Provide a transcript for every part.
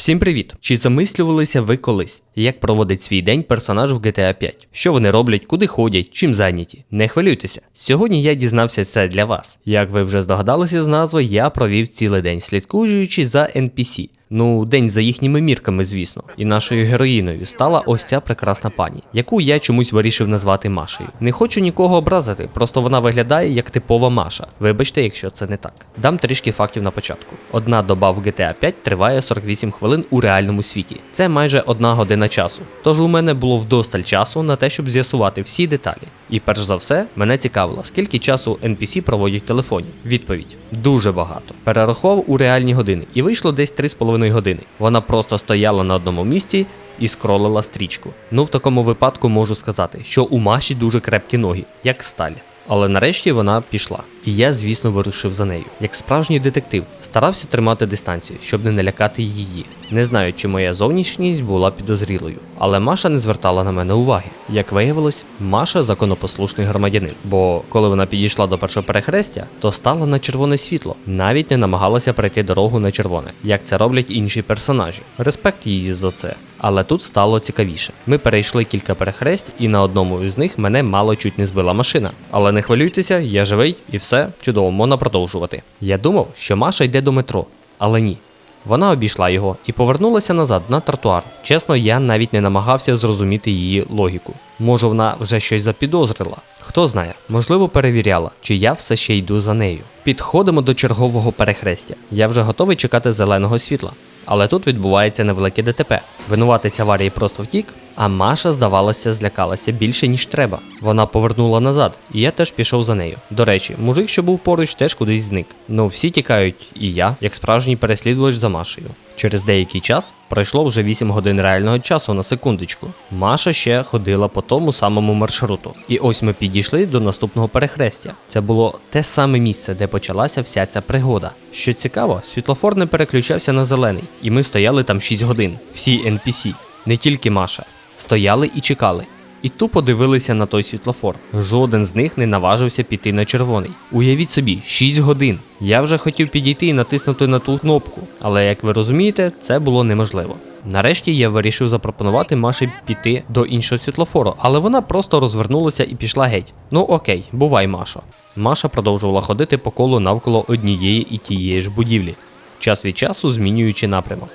Всім привіт! Чи замислювалися ви колись, як проводить свій день персонаж в GTA 5? Що вони роблять, куди ходять, чим зайняті? Не хвилюйтеся. Сьогодні я дізнався це для вас. Як ви вже здогадалися з назви, я провів цілий день слідкуючи за NPC. Ну, день за їхніми мірками, звісно. І нашою героїною стала ось ця прекрасна пані, яку я чомусь вирішив назвати Машею. Не хочу нікого образити, просто вона виглядає як типова Маша. Вибачте, якщо це не так. Дам трішки фактів на початку. Одна доба в GTA 5 триває 48 хвилин у реальному світі. Це майже одна година часу. Тож у мене було вдосталь часу на те, щоб з'ясувати всі деталі. І перш за все, мене цікавило, скільки часу NPC проводять в телефоні. Відповідь: дуже багато. Перерахував у реальні години, і вийшло десь 3,5 години. Вона просто стояла на одному місці і скролила стрічку. Ну, в такому випадку можу сказати, що у Маші дуже крепкі ноги, як сталь. Але нарешті вона пішла. І я, звісно, вирушив за нею. Як справжній детектив, старався тримати дистанцію, щоб не налякати її. Не знаю, чи моя зовнішність була підозрілою, але Маша не звертала на мене уваги. Як виявилось, Маша законопослушний громадянин. Бо коли вона підійшла до першого перехрестя, то стала на червоне світло, навіть не намагалася перейти дорогу на червоне, як це роблять інші персонажі. Респект їй за це. Але тут стало цікавіше. Ми перейшли кілька перехресть, і на одному із них мене мало чуть не збила машина. Але не хвилюйтеся, я живий і все чудово, можна продовжувати. Я думав, що Маша йде до метро, але ні. Вона обійшла його і повернулася назад на тротуар. Чесно, я навіть не намагався зрозуміти її логіку. Може, вона вже щось запідозрила. Хто знає, можливо, перевіряла, чи я все ще йду за нею. Підходимо до чергового перехрестя. Я вже готовий чекати зеленого світла. Але тут відбувається невелике ДТП. Винуватець аварії просто втік, а Маша, здавалося, злякалася більше, ніж треба. Вона повернула назад, і я теж пішов за нею. До речі, мужик, що був поруч, теж кудись зник. Ну всі тікають, і я, як справжній переслідувач за Машею. Через деякий час пройшло вже 8 годин реального часу на секундочку. Маша ще ходила по тому самому маршруту. І ось ми підійшли до наступного перехрестя. Це було те саме місце, де почалася вся ця пригода. Що цікаво, світлофор не переключався на зелений, і ми стояли там 6 годин. Всі NPC, не тільки Маша. Стояли і чекали. І тупо дивилися на той світлофор. Жоден з них не наважився піти на червоний. Уявіть собі, 6 годин. Я вже хотів підійти і натиснути на ту кнопку, але як ви розумієте, це було неможливо. Нарешті я вирішив запропонувати Маші піти до іншого світлофору, але вона просто розвернулася і пішла геть. Ну окей, бувай, Машо. Маша продовжувала ходити по колу навколо однієї і тієї ж будівлі, час від часу змінюючи напрямок.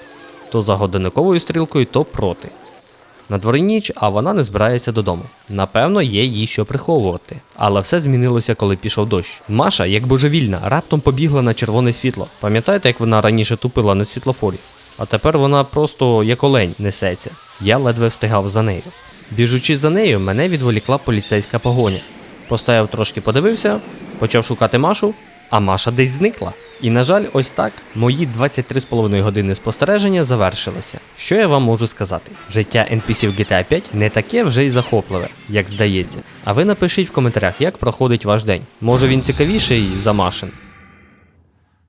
То за годинниковою стрілкою, то проти. На дворі ніч, а вона не збирається додому. Напевно, є їй що приховувати. Але все змінилося, коли пішов дощ. Маша, як божевільна, раптом побігла на червоне світло. Пам'ятаєте, як вона раніше тупила на світлофорі? А тепер вона просто як олень несеться. Я ледве встигав за нею. Біжучи за нею, мене відволікла поліцейська погоня. Постояв трошки подивився, почав шукати Машу, а Маша десь зникла. І на жаль, ось так мої 23,5 години спостереження завершилися. Що я вам можу сказати? Життя NPC в GTA 5 не таке вже й захопливе, як здається. А ви напишіть в коментарях, як проходить ваш день. Може він цікавіший за Машин,